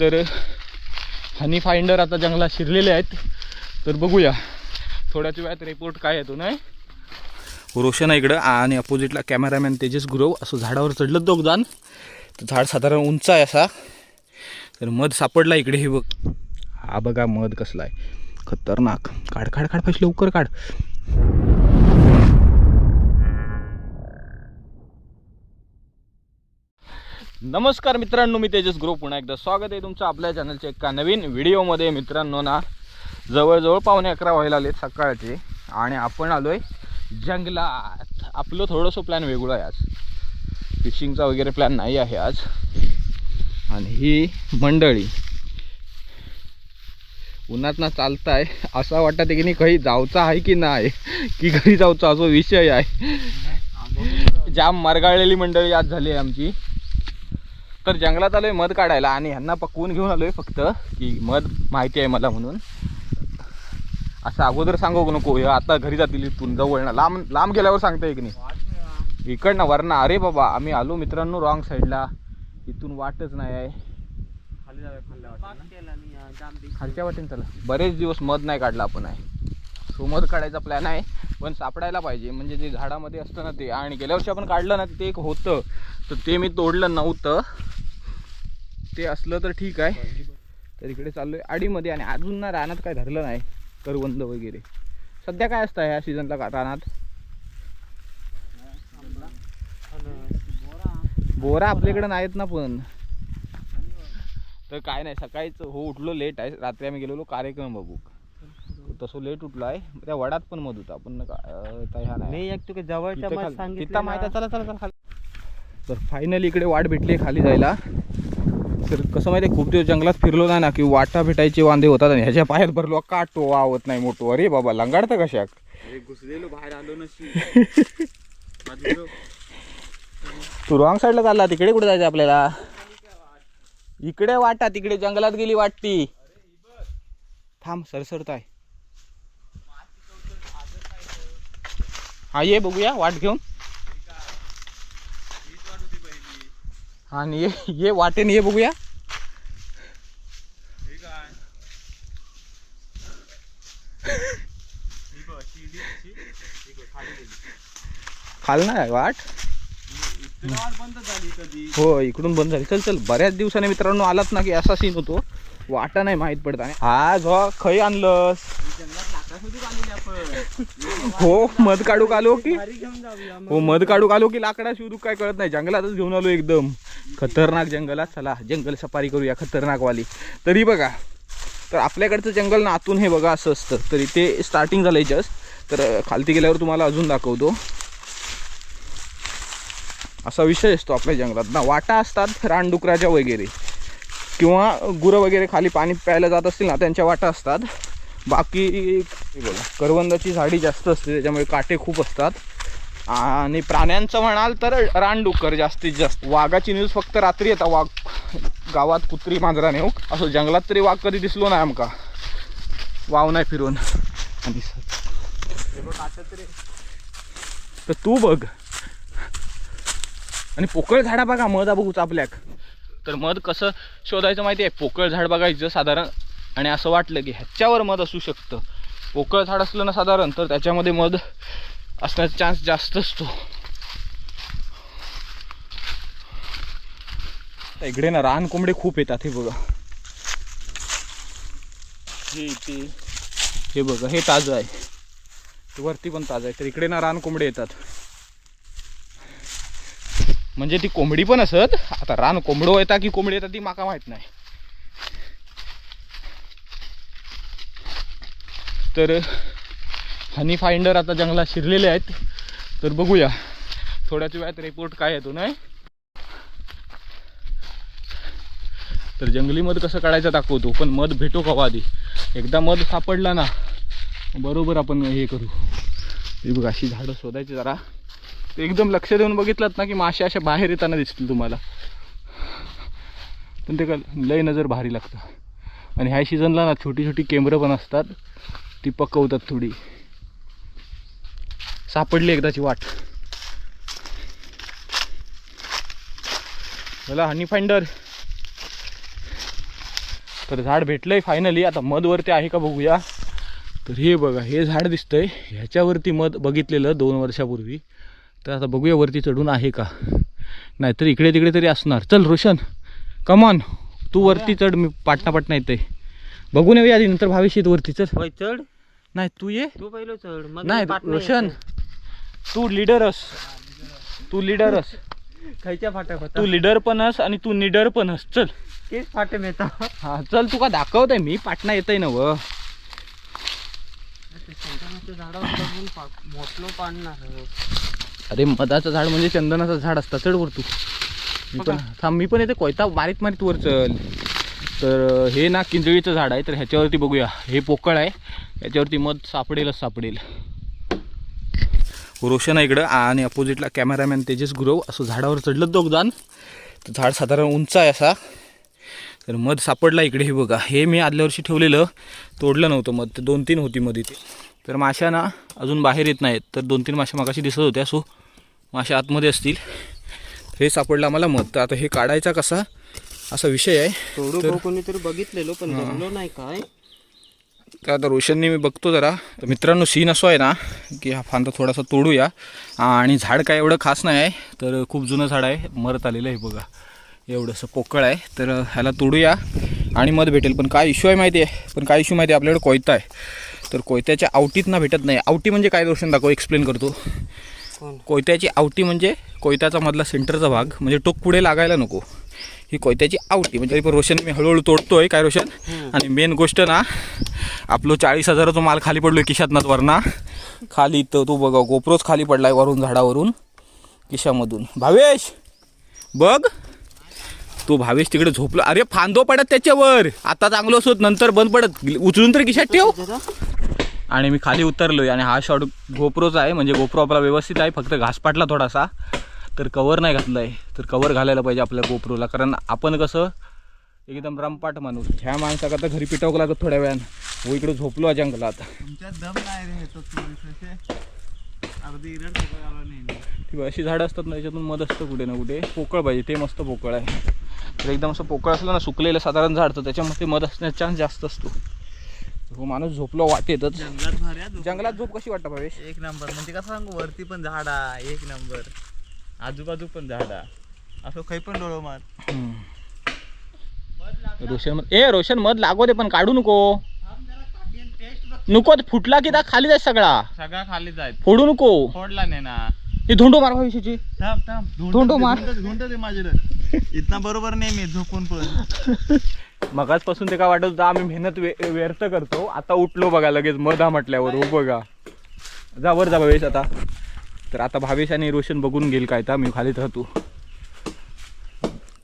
तर हनी फाइंडर आता जंगलात शिरलेले आहेत. तर बघूया. थोड्याच वेळात रिपोर्ट काय येतो नाही? रोशन इकडं आणि अपोजिटला कॅमेरामॅन तेजस गुरव. असं झाडावर चढलं दोघ जाण तर झाड साधारण उंच आहे असा. तर मध सापडला इकडे हे बघ. हा बघा मध कसला आहे. खतरनाक. काढ काढ काढ पाहिजे लवकर काढ. नमस्कार मित्रांनो मी तेजस ग्रुप. पुन्हा एकदा स्वागत आहे तुमचं आपल्या चॅनलच्या एका नवीन व्हिडिओमध्ये मित्रांनो ना जवळजवळ पावणे अकरा व्हायला आलेत सकाळचे आणि आपण आलो आहे जंगलात. आपलं थोडंसं प्लॅन वेगळं आहे आज. फिशिंगचा वगैरे प्लॅन नाही आहे आज. आणि ही मंडळी उन्हात ना चालताय. असं वाटतं की नाही काही जाऊचा आहे की नाही? की घरी जाऊचा असो विषय आहे. जाम मरगाळलेली मंडळी आज झाली आहे आमची. तर जंगलात आलोय मध काढायला आणि ह्यांना पकवून घेऊन आलोय फक्त की मध माहिती आहे मला म्हणून. असं अगोदर सांगू नको हे आता घरी जातील इथून जवळ ना. लांब लांब गेल्यावर सांगता की नाही. इकडनं वरना अरे बाबा आम्ही आलो मित्रांनो रॉंग साईडला इथून वाटच नाही आहे. खालच्या वाटेन चला. बरेच दिवस मध नाही काढला आपण आहे. सो मध काढायचा प्लॅन आहे पण सापडायला पाहिजे. म्हणजे जे झाडामध्ये असतं ना ते आणि गेल्या वर्षी आपण काढलं ना ते एक होतं. तर ते मी तोडलं नव्हतं. ते असलं तर ठीक आहे. तर इकडे चाललोय आडीमध्ये आणि अजून ना रानात काय धरलं नाही करवंद वगैरे. सध्या काय असतं ह्या सीझनला का रानात? बोरा आपल्याकडे नाहीत ना पण. तर काय नाही सकाळीच हो उठलो लेट आहे. रात्री आम्ही गेलेलो कार्यक्रम बघू. तसं लेट उठलो आहे त्या वडात पण मध होता पण जवळच्या तर फायनली इकडे वाट भेटली खाली जायला. तर कसं माहिती खूप दिवस जंगलात फिरलो नाही ना की वाटा भेटायचे वांदे होतात आणि ह्याच्या पायात भरलो का टो आवत नाही मोठो. अरे बाबा लंगाडतं कशाक घुसलेलो बाहेर आलो नशी तू रॉंग साईडला चालला तिकडे कुठे जायचं आपल्याला? इकडे वाटा तिकडे जंगलात गेली वाटती. थांब सरसरत आहे. हा ये बघूया वाट घेऊन. आणि ये ये वाटेने ये बघूया. खाल नाही वाट? बंद झाली कधी हो इकडून बंद झाली. चल चल बऱ्याच दिवसाने मित्रांनो आलात ना की असा सीन होतो. वाटा नाही माहीत पडत. आणि आज हो खय आणलंस? हो मध काढूक आलो की? हो मध काढूक आलो की लाकडा? शिवरूक काय कळत नाही. जंगलातच घेऊन आलो एकदम. खतरनाक जंगलात. चला जंगल सफारी करूया खतरनाक वाली तरी बघा तर आपल्याकडचं जंगल ना आतून हे बघा असं असतं. तरी ते स्टार्टिंग झालंय जस्ट तर खालती गेल्यावर तुम्हाला अजून दाखवतो. असा विषय असतो आपल्या जंगलात. ना वाटा असतात रानडुकराच्या वगैरे. किंवा गुरं वगैरे खाली पाणी प्यायला जात असतील ना त्यांच्या वाटा असतात. बाकी बोला करवंदाची झाडी जास्त असते त्याच्यामुळे काटे खूप असतात. आणि प्राण्यांचं म्हणाल तर रानडुक्कर जास्तीत जास्त. वाघाची न्यूज फक्त रात्री येतात वाघ गावात कुत्री मांजरा नेऊ असं जंगलात तरी वाघ कधी दिसलो नाही आमका. वाव नाही फिरून. आणि तर तू बघ. आणि पोकळ झाडा बघा मध बघूच आपल्याक. तर मध कसं शोधायचं माहिती आहे? पोकळ झाड बघायचं साधारण आणि असं वाटलं की ह्याच्यावर मध असू शकतं. पोकळ झाड असलं ना साधारण तर त्याच्यामध्ये मध असण्याचा चान्स जास्त असतो. इकडे ना रान कोंबडे खूप येतात हे बघा. हे इथे हे बघा हे ताजं आहे. ते वरती पण ताजं आहे तर इकडे ना रान कोंबडे येतात. म्हणजे ती कोंबडी पण असत आता रान कोंबडो येता की कोंबडी येतात ती माका माहीत नाही. तर हनी फाइंडर आता जंगलात शिरलेले आहेत. तर बघूया. थोड्याच वेळात रिपोर्ट काय येतो नाही. तर जंगली मध कसं काढायचं दाखवतो पण मध भेटो का आधी. एकदा मध सापडला ना बरोबर आपण हे करू. हे बघ अशी झाडं शोधायची जरा. एकदम लक्ष देऊन बघितलं ना की मासे अशा बाहेर येताना दिसतील तुम्हाला. पण ते का लय नजर भारी लागतं. आणि ह्या सीझनला ना छोटी छोटी केंबरं पण असतात. ती पकवतात थोडी. सापडली एकदाची वाट. चला हनी फाइंडर तर झाड भेटलंय फायनली आता मधवरती आहे का बघूया. तर हे बघा हे झाड दिसतंय. ह्याच्यावरती मध बघितलेलं दोन वर्षापूर्वी. तर आता बघूया वरती चढून आहे का. नाहीतर इकडे तिकडे तरी असणार. चल रोशन कमॉन तू वरती चढ मी पाटणा पाटणा येते. बघून येऊया आधी नंतर भावेशीत वरती चल. होय चढ. नाही तू ये. तू पहिलं चढ मग नाही रोशन. तू लीडर अस. तू लीडर अस. खायच्या फाट्या तू लीडर पण अस आणि तू निडर पण अस. चल. तेच फाटे मिळता. हा चल तुका दाखवतंय? मी पाटणा येतय ना व झाडावर बघून पा- मोठलं पाडणार अरे मधाचं झाड म्हणजे चंदनाचं झाड असतं. चढ वर तू. मी पण थांब मी पण येते. कोयता मारीत मारीत वर चल. तर हे ना किंजळीचं झाड आहे तर ह्याच्यावरती बघूया. हे पोकळ आहे ह्याच्यावरती मध सापडेलच सापडेल. रोशन आहे इकडं आणि अपोजिटला कॅमेरामॅन तेजस गुरव असं झाडावर चढलं दोघदान तर झाड साधारण उंच आहे असा. तर मध सापडला इकडे हे बघा. हे मी आदल्या वर्षी ठेवलेलं. तोडलं नव्हतं मध. ते दोन तीन होती मध इथे. तर माश्या ना अजून बाहेर येत नाहीत. तर दोन तीन माशा मागाशी दिसत होत्या सो माश्या आतमध्ये असतील. हे सापडलं आम्हाला मध. तर आता हे काढायचा कसा? असा विषय आहे. थोडं कोणीतरी बघितलेलो पण जमलो नाही काय. तर आता रोशनने मी बघतो जरा. तर मित्रांनो सीन असो आहे ना की हा फांदा थोडासा तोडूया. आणि झाड काय एवढं खास नाही आहे तर खूप जुनं झाड आहे. मरत आलेलं आहे बघा. एवढंसं पोकळ आहे. तर ह्याला तोडूया. आणि मध भेटेल. पण काय इश्यू आहे माहिती आहे? पण काय इश्यू माहिती आहे? आपल्याकडे कोयता आहे. तर कोयत्याच्या आवटीत ना भेटत नाही. आवटी म्हणजे काय रोशन दाखव एक्सप्लेन करतो? कोयत्याची आवटी म्हणजे कोयत्याचा मधला सेंटरचा भाग. म्हणजे टोक पुढे लागायला नको. ही कोयत्याची आवटी. म्हणजे रोशन मी हळूहळू तोडतोय. काय रोशन? आणि मेन गोष्ट ना आपलं चाळीस हजाराचा माल खाली पडलोय खिशातनाच वरना. खाली तर तो बघा गोप्रोच खाली पडलाय वरून झाडावरून खिशामधून भावेश! बघ. तो भावेश तिकडे झोपला. अरे फांदो पडत त्याच्यावर. आता चांगलं असोत नंतर बंद पडत. उचलून तर खिशात ठेव. आणि मी खाली उतरलोय. आणि हा शॉट गोप्रोचा आहे. म्हणजे गोप्रो आपला व्यवस्थित आहे. फक्त घास पाटला थोडासा. तर कवर नाही घातलं आहे तर कवर घालायला पाहिजे आपल्या गोप्रोला कारण आपण कसं एकदम रमपाट माणूस. ह्या माणसाका तर घरी पिटावं लागत थोड्या वेळानं. हो इकडे झोपलो आहे जंगलात. तो अशी झाडं असतात ना याच्यातून मध असतं कुठे ना कुठे. पोकळ पाहिजे ते मस्त पोकळ आहे. तर एकदम असं पोकळ असलं ना सुकलेलं साधारण झाड तर त्याच्यामध्ये मध असण्याचा चान्स जास्त असतो. हो माणूस झोपलो वाटेतच. जंगलात झोप कशी वाटतं भावेश? एक नंबर. म्हणजे कसं सांगू वरती पण झाडा एक नंबर. आजूबाजू पण झाडा. असं काही पण डोळं मार. रोशन मध ए रोशन मध लागू दे पण काढू नको. नको फुटला की खाली जाय सगळा. सगळा खाली जायत फोडू नको. फोडला नाही ना. हे धोंडो मार भविष्याची धोंडो मार. धुंड दे माझ्याकडे. इतना बरोबर नाही मी झोपून पण. मगाचपासून ते काय वाटत होतं आम्ही मेहनत व्यर्थ करतो. आता उठलो बघा लगेच मध हा म्हटल्यावर. हो बघा. जा वर जा भावेश आता. तर आता भावेश आणि रोशन बघून घेईल काय तर मी खालीच राहतो.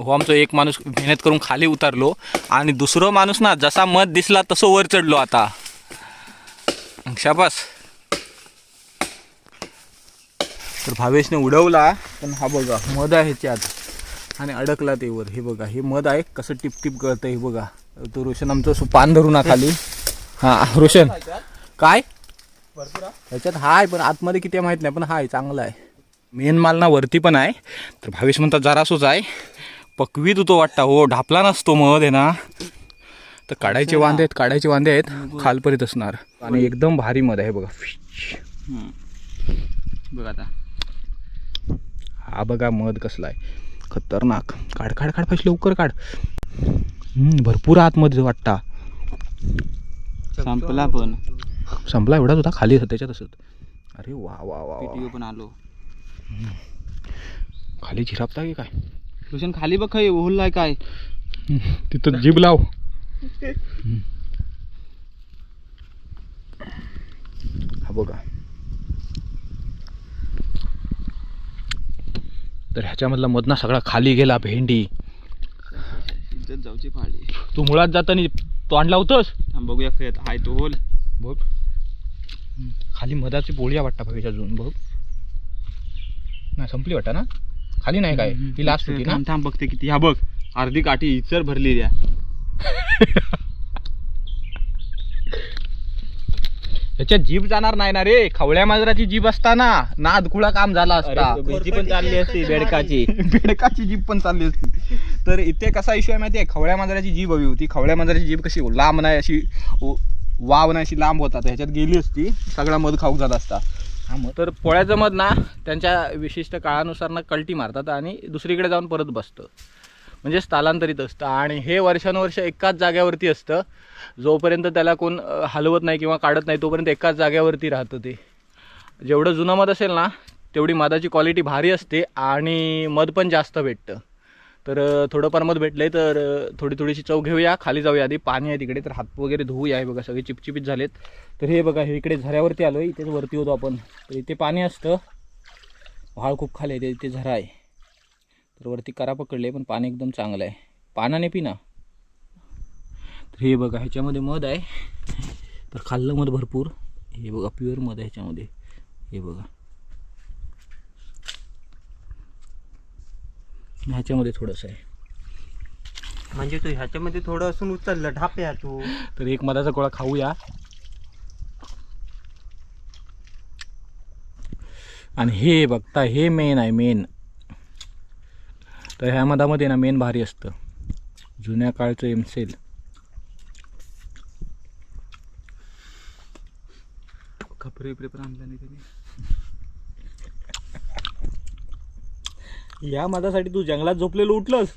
हो आमचं एक माणूस मेहनत करून खाली उतरलो आणि दुसरं माणूस ना जसा मध दिसला तसं वर चढलो आता. शाबास. तर भावेशने उडवला पण हा बघा मध आहे ह्याच्यात आणि अडकला ते वर. हे बघा हे मध आहे कसं टिप टिप कळतं हे बघा. तो रोशन आमचं असं पान धरून ना खाली. हा रोशन. काय? ह्याच्यात हाय पण आतमध्ये किती आहे माहीत नाही पण हाय चांगला आहे. मेन माल ना वरती पण आहे. तर भावेश म्हणतात जरासोच आहे. पकवी तू तो वाटता हो ढापला नसतो मध आहे ना. तर काढायचे वांदे आहेत काढायचे वांदे आहेत खालपर्यंत असणार. आणि एकदम भारी मध आहे बघा. बघ आता. हा बघा मध कसला आहे. खतरनाक. काढ काढ काढ पैसे लवकर काढ. भरपूर आतमध्ये वाटता. संपला पण. संपला एवढाच होता खाली होता त्याच्यात असत. अरे वा वा वा वा. पीटीओ पण आलो. खाली झिरापता की काय? रोशन खाली बघ खाई ओहलाय काय. तिथं जीभ लाव. हा बघा. तर ह्याच्यामधला मधना सगळा खाली गेला भेंडी. जाऊची फाडी तू मुळात जाताना तोंड लावतोस? बघूया खेळत. हाय तो होल. बघ. खाली मधाची पोळी वाटता बघायची अजून बघ. नाही संपली वाटतं ना? खाली नाही काय? ती लास्ट होती ना? थांब बघते किती. हा बघ. अर्धी काठी इचर भरली द्या. ह्याच्यात जीभ जाणार नाही ना रे. खवळ्या मांजराची जीभ असताना नाद खुळा काम झाला असता. हिची पण चालली असती बेडकाची. बेडकाची जीभ पण चालली असती. तर इथे कसा इश्यू आहे माहिती आहे? खवळ्या मांजराची जीभ हवी होती. खवळ्या मांजराची जीभ कशी लांब नाही अशी व- वाव नाही अशी लांब होता तर ह्याच्यात गेली असती सगळा मध खाऊक झाला असता. तर पोळ्याचं मध ना त्यांच्या विशिष्ट काळानुसार ना कल्टी मारतात आणि दुसरीकडे जाऊन परत बसतं. म्हणजे स्थलांतरित असतं. आणि हे वर्षानुवर्ष एकाच जाग्यावरती असतं. जोपर्यंत त्याला कोण हलवत नाही किंवा काढत नाही तोपर्यंत एकाच जाग्यावरती राहतं ते. जेवढं जुनं मध असेल ना तेवढी मधाची क्वालिटी भारी असते आणि मध पण जास्त भेटतं. तर थोडंफार मध भेटलंय तर थोडी थोडीशी चव घेऊया. खाली जाऊया आधी. पाणी आहे तिकडे तर हात वगैरे धुवूया हे बघा सगळे चिपचिपीत झालेत. तर हे बघा हे इकडे झऱ्यावरती आलो आहे इथेच वरती होतो आपण. तर इथे पाणी असतं. व्हाळ खूप खाली आहे इथे झरा आहे. तर वरती करा पकडले पण पाणी एकदम चांगलं आहे. पानाने पिना? तर हे बघा ह्याच्यामध्ये मध आहे. तर खाल्लं मध भरपूर. हे बघा प्युअर मध आहे ह्याच्यामध्ये. हे बघा. ह्याच्यामध्ये थोडंसं आहे. म्हणजे तू ह्याच्यामध्ये थोडं असून उचललं ढाप्या तू. तर एक मधाचा गोळा खाऊया. आणि हे बघता हे मेन आहे मेन तर ह्या मधामध्ये ना मेन भारी असतं. जुन्या काळचं एमसेल खपरे पण आणला नाही त्याने. या मधासाठी तू जंगलात झोपलेलं उठलंस?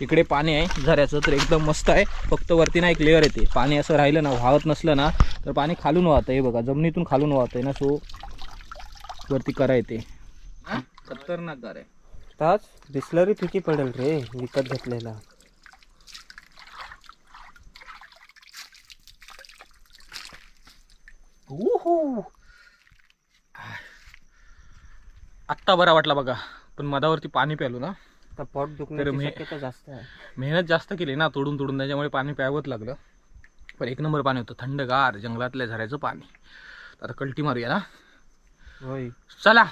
इकडे पाणी आहे झऱ्याचं तर एकदम मस्त आहे. फक्त वरती ना एक लेअर येते. पाणी असं राहिलं ना वाहत नसलं ना तर पाणी खालून वाहतं. हे बघा जमिनीतून खालून वाहतंय ना सो वरती करा येते. खतरनाक गार आहे. ताच बिस्लरी फिकी पडेल रे विकत घेतलेला. आत्ता बरा वाटला बघा. पण मधावरती पाणी प्यालो ना. तर पोट दुखण्याची मी- शक्यता जास्त आहे. मेहनत जास्त केली ना तोडून तोडून त्याच्यामुळे पाणी प्यावंच लागलं. पण एक नंबर पाणी होतं. थंडगार जंगलातल्या झऱ्याचं पाणी. आता कल्टी मारूया ना. होय. चला.